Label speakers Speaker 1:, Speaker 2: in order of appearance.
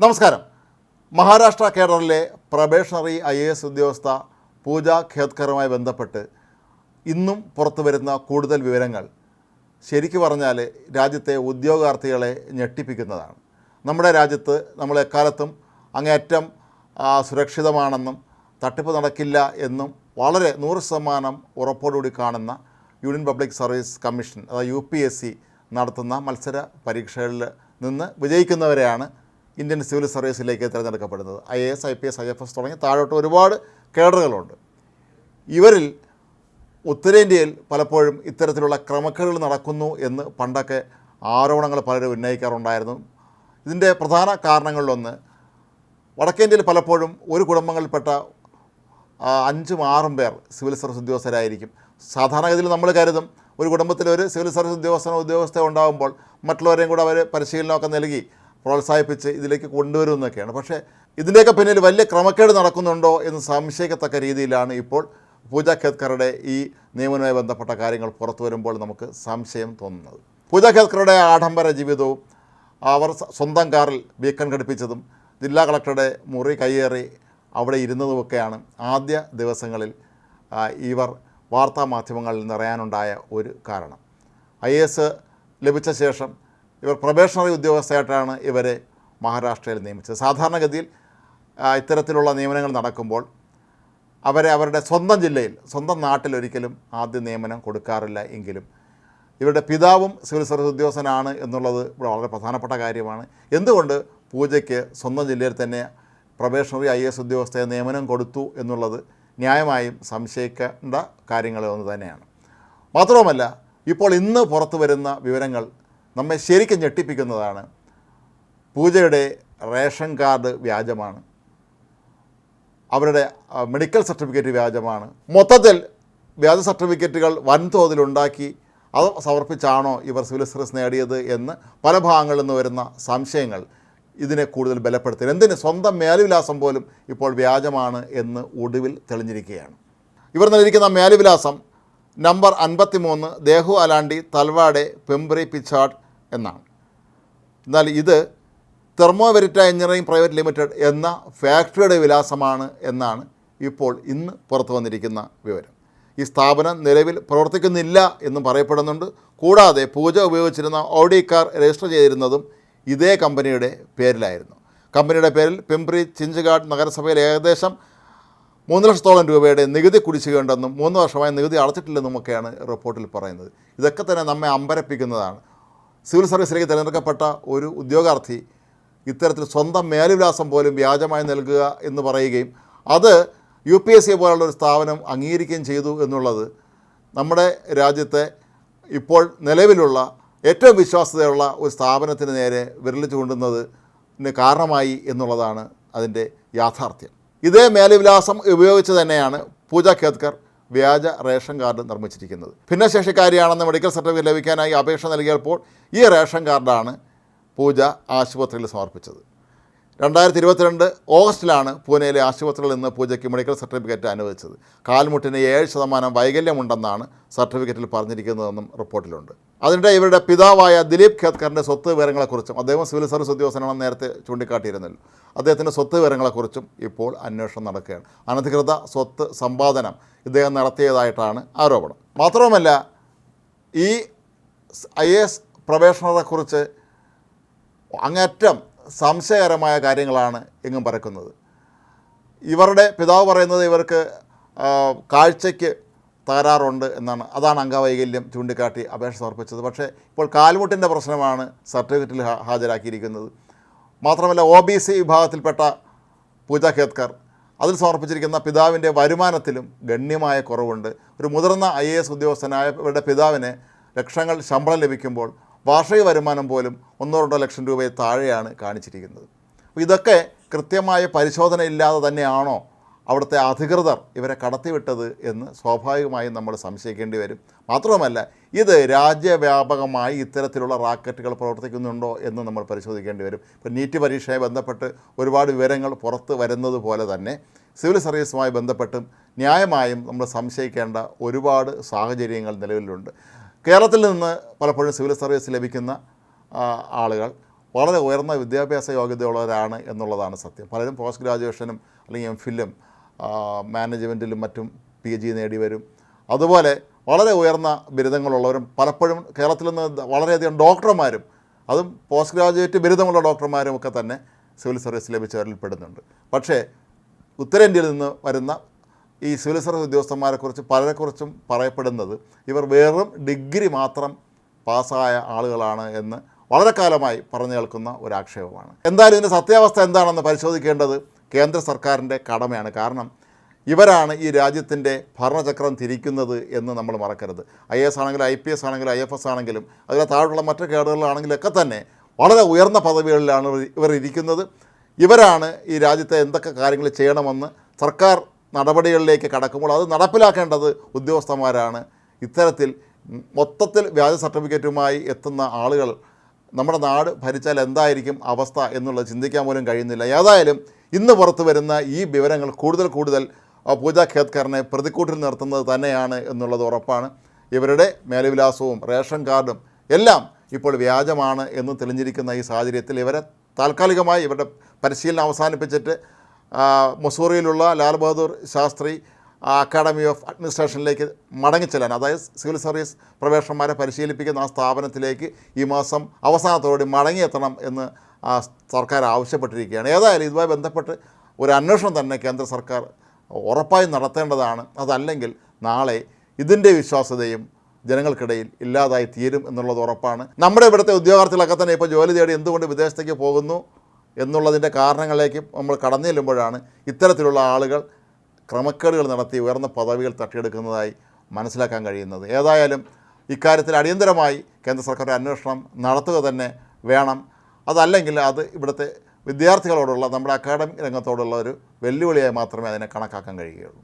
Speaker 1: നമസ്കാരം. മഹാരാഷ്ട്ര കേഡറിലെ probationary I A S ഉദ്യോഗസ്ഥ പൂജ ഖേദ്കറുമായി ബന്ധപ്പെട്ട് ഇന്നും പുറത്തു വരുന്ന കൂടുതൽ വിവരങ്ങൾ ശരിക്കു പറഞ്ഞാൽ രാജ്യത്തെ ഉദ്യോഗാർത്ഥികളെ ഞെട്ടിപ്പിക്കുന്നതാണ്. നമ്മുടെ രാജ്യത്ത് നമ്മൾ എക്കാലത്തും അങ്ങേയറ്റം സുരക്ഷിതമാണെന്നും തട്ടിപ്പ് നടക്കില്ല എന്നും വളരെ നൂറ് ശതമാനം ഉറപ്പോടുകൂടി കാണുന്ന യൂണിയൻ പബ്ലിക് സർവീസ് കമ്മീഷൻ അതായത് യു പി എസ് സി നടത്തുന്ന മത്സര പരീക്ഷകളിൽ നിന്ന് വിജയിക്കുന്നവരെയാണ് ഇന്ത്യൻ സിവിൽ സർവീസിലേക്ക് തിരഞ്ഞെടുക്കപ്പെടുന്നത്. I A S I P S I F S തുടങ്ങി താഴോട്ട് ഒരുപാട് കേഡറുകളുണ്ട്. ഇവരിൽ ഉത്തരേന്ത്യയിൽ പലപ്പോഴും ഇത്തരത്തിലുള്ള ക്രമക്കേടുകൾ നടക്കുന്നു എന്ന് പണ്ടൊക്കെ ആരോപണങ്ങൾ പലരും ഉന്നയിക്കാറുണ്ടായിരുന്നു. ഇതിന്റെ പ്രധാന കാരണങ്ങളിലൊന്ന് വടക്കേന്ത്യയിൽ പലപ്പോഴും ഒരു കുടുംബങ്ങളിൽപ്പെട്ട അഞ്ചും ആറും പേർ സിവിൽ സർവീസ് ഉദ്യോഗസ്ഥരായിരിക്കും. സാധാരണഗതിയിൽ നമ്മൾ കരുതും ഒരു കുടുംബത്തിൽ ഒരു സിവിൽ സർവീസ് ഉദ്യോഗസ്ഥനോ ഉദ്യോഗസ്ഥ ഉണ്ടാകുമ്പോൾ മറ്റുള്ളവരെയും കൂടെ അവർ പരിശീലനമൊക്കെ നൽകി പ്രോത്സാഹിപ്പിച്ച് ഇതിലേക്ക് കൊണ്ടുവരുമെന്നൊക്കെയാണ് പക്ഷേ ഇതിന്റെയൊക്കെ പിന്നിൽ വലിയ ക്രമക്കേട് നടക്കുന്നുണ്ടോ എന്ന് സംശയിക്കത്തക്ക രീതിയിലാണ് ഇപ്പോൾ പൂജ ഖേദ്കറുടെ ഈ നിയമനവുമായി ബന്ധപ്പെട്ട കാര്യങ്ങൾ പുറത്തു വരുമ്പോൾ നമുക്ക് സംശയം തോന്നുന്നത്. പൂജ ഖേദ്കറുടെ ആഡംബര ജീവിതവും അവർ സ്വന്തം കാറിൽ ബീക്കൺ ഘടിപ്പിച്ചതും ജില്ലാ കളക്ടറുടെ മുറി കയ്യേറി അവിടെ ഇരുന്നതുമൊക്കെയാണ് ആദ്യ ദിവസങ്ങളിൽ ഇവർ വാർത്താ മാധ്യമങ്ങളിൽ നിറയാനുണ്ടായ ഒരു കാരണം. ഐ എസ് ലഭിച്ച ശേഷം ഇവർ പ്രൊബേഷണറി ഉദ്യോഗസ്ഥയായിട്ടാണ് ഇവരെ മഹാരാഷ്ട്രയിൽ നിയമിച്ചത്. സാധാരണഗതിയിൽ ഇത്തരത്തിലുള്ള നിയമനങ്ങൾ നടക്കുമ്പോൾ അവരെ അവരുടെ സ്വന്തം ജില്ലയിൽ സ്വന്തം നാട്ടിൽ ഒരിക്കലും ആദ്യ നിയമനം കൊടുക്കാറില്ല എങ്കിലും ഇവരുടെ പിതാവും സിവിൽ സർവീസ് ഉദ്യോഗസ്ഥനാണ് എന്നുള്ളത് ഇവിടെ വളരെ പ്രധാനപ്പെട്ട കാര്യമാണ്. എന്തുകൊണ്ട് പൂജയ്ക്ക് സ്വന്തം ജില്ലയിൽ തന്നെ പ്രൊബേഷണറി ഐ എസ് ഉദ്യോഗസ്ഥയെ നിയമനം കൊടുത്തു എന്നുള്ളത് ന്യായമായും സംശയിക്കേണ്ട കാര്യങ്ങളൊന്ന് തന്നെയാണ്. മാത്രവുമല്ല ഇപ്പോൾ ഇന്ന് പുറത്തു വരുന്ന വിവരങ്ങൾ നമ്മെ ശരിക്കും ഞെട്ടിപ്പിക്കുന്നതാണ്. പൂജയുടെ റേഷൻ കാർഡ് വ്യാജമാണ്. അവരുടെ മെഡിക്കൽ സർട്ടിഫിക്കറ്റ് വ്യാജമാണ്. മൊത്തത്തിൽ വ്യാജ സർട്ടിഫിക്കറ്റുകൾ വൻതോതിൽ ഉണ്ടാക്കി അത് സമർപ്പിച്ചാണോ ഇവർ സിവിൽ സർവീസ് നേടിയത് എന്ന് പല ഭാഗങ്ങളിൽ നിന്ന് വരുന്ന സംശയങ്ങൾ ഇതിനെ കൂടുതൽ ബലപ്പെടുത്തി എന്തിന് സ്വന്തം മേലുവിലാസം പോലും ഇപ്പോൾ വ്യാജമാണ് എന്ന് ഒടുവിൽ തെളിഞ്ഞിരിക്കുകയാണ്. ഇവർ നൽകിയിരിക്കുന്ന മേലുവിലാസം നമ്പർ അൻപത്തി മൂന്ന് ദേഹു അലാണ്ടി തൽവാടെ പെമ്പ്രി പിച്ചാഡ് എന്നാണ്. എന്നാൽ ഇത് തെർമോവെരിറ്റ എഞ്ചിനീയറിംഗ് പ്രൈവറ്റ് ലിമിറ്റഡ് എന്ന ഫാക്ടറിയുടെ വിലാസമാണ് എന്നാണ് ഇപ്പോൾ ഇന്ന് പുറത്തു വന്നിരിക്കുന്ന വിവരം. ഈ സ്ഥാപനം നിലവിൽ പ്രവർത്തിക്കുന്നില്ല എന്നും പറയപ്പെടുന്നുണ്ട്. കൂടാതെ പൂജ ഉപയോഗിച്ചിരുന്ന ഓഡി കാർ രജിസ്റ്റർ ചെയ്തിരുന്നതും ഇതേ കമ്പനിയുടെ പേരിലായിരുന്നു. കമ്പനിയുടെ പേരിൽ പിംപ്രി ചിഞ്ചുകാട് നഗരസഭയിൽ ഏകദേശം മൂന്ന് ലക്ഷത്തോളം രൂപയുടെ നികുതി കുടിശ്ശികയുണ്ടെന്നും മൂന്ന് വർഷമായി നികുതി അടച്ചിട്ടില്ലെന്നുമൊക്കെയാണ് റിപ്പോർട്ടിൽ പറയുന്നത്. ഇതൊക്കെ തന്നെ നമ്മെ അമ്പരപ്പിക്കുന്നതാണ്. സിവിൽ സർവീസിലേക്ക് തിരഞ്ഞെടുക്കപ്പെട്ട ഒരു ഉദ്യോഗാർത്ഥി ഇത്തരത്തിൽ സ്വന്തം മേലുവിലാസം പോലും വ്യാജമായി നൽകുക എന്ന് പറയുകയും അത് യു പി എസ് സി പോലുള്ള ഒരു സ്ഥാപനം അംഗീകരിക്കുകയും ചെയ്തു എന്നുള്ളത് നമ്മുടെ രാജ്യത്തെ ഇപ്പോൾ നിലവിലുള്ള ഏറ്റവും വിശ്വാസ്യതയുള്ള ഒരു സ്ഥാപനത്തിന് നേരെ വിരൽ ചൂണ്ടുന്നതിന് കാരണമായി എന്നുള്ളതാണ് അതിന്റെ യാഥാർത്ഥ്യം. ഇതേ മേലുവിലാസം ഉപയോഗിച്ച് തന്നെയാണ് പൂജ ഖേദ്കർ വ്യാജ റേഷൻ കാർഡ് നിർമ്മിച്ചിരിക്കുന്നത്. ഭിന്നശേഷിക്കാരിയാണെന്ന് മെഡിക്കൽ സർട്ടിഫിക്കറ്റ് ലഭിക്കാനായി അപേക്ഷ നൽകിയപ്പോൾ ഈ റേഷൻ കാർഡാണ് പൂജ ആശുപത്രിയിൽ സമർപ്പിച്ചത്. രണ്ടായിരത്തി ഇരുപത്തിരണ്ട് ഓഗസ്റ്റിലാണ് പൂനെയിലെ ആശുപത്രിയിൽ നിന്ന് പൂജയ്ക്ക് മെഡിക്കൽ സർട്ടിഫിക്കറ്റ് അനുവദിച്ചത്. കാൽമുട്ടിന് ഏഴ് ശതമാനം വൈകല്യമുണ്ടെന്നാണ് സർട്ടിഫിക്കറ്റിൽ പറഞ്ഞിരിക്കുന്നതെന്നും റിപ്പോർട്ടിലുണ്ട്. അതിനിടെ ഇവരുടെ പിതാവായ ദിലീപ് ഖേദ്കറിന്റെ സ്വത്ത് വിവരങ്ങളെക്കുറിച്ചും അദ്ദേഹം സിവിൽ സർവീസ് ഉദ്യോഗസ്ഥനാണെന്ന് നേരത്തെ ചൂണ്ടിക്കാട്ടിയിരുന്നല്ലോ. അദ്ദേഹത്തിന്റെ സ്വത്ത് വിവരങ്ങളെക്കുറിച്ചും ഇപ്പോൾ അന്വേഷണം നടക്കുകയാണ്. അനധികൃത സ്വത്ത് സമ്പാദനം ഇദ്ദേഹം നടത്തിയതായിട്ടാണ് ആരോപണം. മാത്രവുമല്ല ഈ ഐ എസ് പ്രവേശനത്തെക്കുറിച്ച് അങ്ങേറ്റം സംശയകരമായ കാര്യങ്ങളാണ് എങ്ങും പറക്കുന്നത്. ഇവരുടെ പിതാവ് പറയുന്നത് ഇവർക്ക് കാഴ്ചയ്ക്ക് തകരാറുണ്ട് എന്നാണ്. അതാണ് അംഗവൈകല്യം ചൂണ്ടിക്കാട്ടി അപേക്ഷ സമർപ്പിച്ചത്. പക്ഷേ ഇപ്പോൾ കാൽമുട്ടിന്റെ പ്രശ്നമാണ് സർട്ടിഫിക്കറ്റിൽ ഹാജരാക്കിയിരിക്കുന്നത്. മാത്രമല്ല ഒ ബി സി വിഭാഗത്തിൽപ്പെട്ട പൂജ ഖേദ്കർ അതിൽ സമർപ്പിച്ചിരിക്കുന്ന പിതാവിന്റെ വരുമാനത്തിലും ഗണ്യമായ കുറവുണ്ട്. ഒരു മുതിർന്ന ഐ എ എസ് ഉദ്യോഗസ്ഥനായ ഇവരുടെ പിതാവിന് ലക്ഷങ്ങൾ ശമ്പളം ലഭിക്കുമ്പോൾ വാർഷിക വരുമാനം പോലും ഒന്നോ രണ്ടോ ലക്ഷം രൂപയെ താഴെയാണ് കാണിച്ചിരിക്കുന്നത്. ഇതൊക്കെ കൃത്യമായ പരിശോധന ഇല്ലാതെ തന്നെയാണോ അവിടുത്തെ അധികൃതർ ഇവരെ കടത്തിവിട്ടത് എന്ന് സ്വാഭാവികമായും നമ്മൾ സംശയിക്കേണ്ടി വരും. മാത്രവുമല്ല ഇത് രാജ്യവ്യാപകമായി ഇത്തരത്തിലുള്ള റാക്കറ്റുകൾ പ്രവർത്തിക്കുന്നുണ്ടോ എന്ന് നമ്മൾ പരിശോധിക്കേണ്ടി വരും. ഇപ്പോൾ നീറ്റ് പരീക്ഷയെ ബന്ധപ്പെട്ട് ഒരുപാട് വിവരങ്ങൾ പുറത്ത് വരുന്നത് പോലെ തന്നെ സിവിൽ സർവീസുമായി ബന്ധപ്പെട്ടും ന്യായമായും നമ്മൾ സംശയിക്കേണ്ട ഒരുപാട് സാഹചര്യങ്ങൾ നിലവിലുണ്ട്. കേരളത്തിൽ നിന്ന് പലപ്പോഴും സിവിൽ സർവീസ് ലഭിക്കുന്ന ആളുകൾ വളരെ ഉയർന്ന വിദ്യാഭ്യാസ യോഗ്യതയുള്ളവരാണ് എന്നുള്ളതാണ് സത്യം. പലരും പോസ്റ്റ് ഗ്രാജുവേഷനും അല്ലെങ്കിൽ എം ഫില്ലും മാനേജ്മെന്റിലും മറ്റും പി ജി നേടി വരും. അതുപോലെ വളരെ ഉയർന്ന ബിരുദങ്ങളുള്ളവരും പലപ്പോഴും കേരളത്തിൽ നിന്ന് വളരെയധികം ഡോക്ടർമാരും അതും പോസ്റ്റ് ഗ്രാജുവേറ്റ് ബിരുദമുള്ള ഡോക്ടർമാരും ഒക്കെ തന്നെ സിവിൽ സർവീസ് ലഭിച്ചവരിൽ പെടുന്നുണ്ട് പക്ഷേ ഉത്തരേന്ത്യയിൽ നിന്ന് വരുന്ന ഈ സിവിൽ സർവീസ് ഉദ്യോഗസ്ഥന്മാരെക്കുറിച്ച് പലരെക്കുറിച്ചും പറയപ്പെടുന്നത് ഇവർ വെറും ഡിഗ്രി മാത്രം പാസ്സായ ആളുകളാണ് എന്ന് വളരെ കാലമായി പറഞ്ഞു കേൾക്കുന്ന ഒരു ആക്ഷേപമാണ് എന്തായാലും ഇതിന്റെ സത്യാവസ്ഥ എന്താണെന്ന് പരിശോധിക്കേണ്ടത് കേന്ദ്ര സർക്കാരിന്റെ കടമയാണ്. കാരണം ഇവരാണ് ഈ രാജ്യത്തിന്റെ ഭരണചക്രം തിരിക്കുന്നത് എന്ന് നമ്മൾ മറക്കരുത്. ഐ എസ് ആണെങ്കിലും ഐ പി എസ് ആണെങ്കിലും ഐ എഫ് എസ് ആണെങ്കിലും അതിലെ താഴെയുള്ള മറ്റു കേടുകളിലാണെങ്കിലൊക്കെ തന്നെ വളരെ ഉയർന്ന പദവികളിലാണ് ഇവർ- ഇരിക്കുന്നത്. ഇവരാണ് ഈ രാജ്യത്തെ എന്തൊക്കെ കാര്യങ്ങൾ ചെയ്യണമെന്ന് സർക്കാർ നടപടികളിലേക്ക് കടക്കുമ്പോൾ അത് നടപ്പിലാക്കേണ്ടത് ഉദ്യോഗസ്ഥന്മാരാണ്. ഇത്തരത്തിൽ മൊത്തത്തിൽ വ്യാജ സർട്ടിഫിക്കറ്റുമായി എത്തുന്ന ആളുകൾ നമ്മുടെ നാട് ഭരിച്ചാൽ എന്തായിരിക്കും അവസ്ഥ എന്നുള്ളത് ചിന്തിക്കാൻ പോലും കഴിയുന്നില്ല. ഏതായാലും ഇന്ന് പുറത്തു വരുന്ന ഈ വിവരങ്ങൾ കൂടുതൽ കൂടുതൽ പൂജ ഖേത്കറിനെ പ്രതിക്കൂട്ടിൽ നിർത്തുന്നത് തന്നെയാണ് എന്നുള്ളത് ഉറപ്പാണ്. ഇവരുടെ മേലവിലാസവും റേഷൻ കാർഡും എല്ലാം ഇപ്പോൾ വ്യാജമാണ് എന്ന് തെളിഞ്ഞിരിക്കുന്ന ഈ സാഹചര്യത്തിൽ ഇവരെ താൽക്കാലികമായി ഇവരുടെ പരിശീലനം അവസാനിപ്പിച്ചിട്ട് മൊസൂറിയിലുള്ള ലാൽ ബഹദൂർ ശാസ്ത്രി അക്കാഡമി ഓഫ് അഡ്മിനിസ്ട്രേഷനിലേക്ക് മടങ്ങിച്ചെല്ലാൻ അതായത് സിവിൽ സർവീസ് പ്രവേശന്മാരെ പരിശീലിപ്പിക്കുന്ന ആ സ്ഥാപനത്തിലേക്ക് ഈ മാസം അവസാനത്തോടെ മടങ്ങിയെത്തണം എന്ന് സർക്കാർ ആവശ്യപ്പെട്ടിരിക്കുകയാണ്. ഏതായാലും ഇതുമായി ബന്ധപ്പെട്ട് ഒരു അന്വേഷണം തന്നെ കേന്ദ്ര സർക്കാർ ഉറപ്പായും നടത്തേണ്ടതാണ്. അതല്ലെങ്കിൽ നാളെ ഇതിന്റെ വിശ്വാസ്യതയും ജനങ്ങൾക്കിടയിൽ ഇല്ലാതായി തീരും എന്നുള്ളത് ഉറപ്പാണ്. നമ്മുടെ ഇവിടുത്തെ ഉദ്യോഗാർത്ഥികളൊക്കെ തന്നെ ഇപ്പോൾ ജോലി തേടി എന്തുകൊണ്ട് വിദേശത്തേക്ക് പോകുന്നു? എന്നുള്ളതിന്റെ കാരണങ്ങളിലേക്ക് നമ്മൾ കടന്നു ചെല്ലുമ്പോഴാണ് ഇത്തരത്തിലുള്ള ആളുകൾ ക്രമക്കേടുകൾ നടത്തി ഉയർന്ന പദവികൾ തട്ടിയെടുക്കുന്നതായി മനസ്സിലാക്കാൻ കഴിയുന്നത്. ഏതായാലും ഇക്കാര്യത്തിൽ അടിയന്തരമായി കേന്ദ്ര സർക്കാർ അന്വേഷണം നടത്തുക തന്നെ വേണം. അതല്ലെങ്കിൽ അത് ഇവിടുത്തെ വിദ്യാർത്ഥികളോടുള്ള നമ്മുടെ അക്കാഡമിക് രംഗത്തോടുള്ള ഒരു വെല്ലുവിളിയായി മാത്രമേ അതിനെ കണക്കാക്കാൻ കഴിയുകയുള്ളൂ.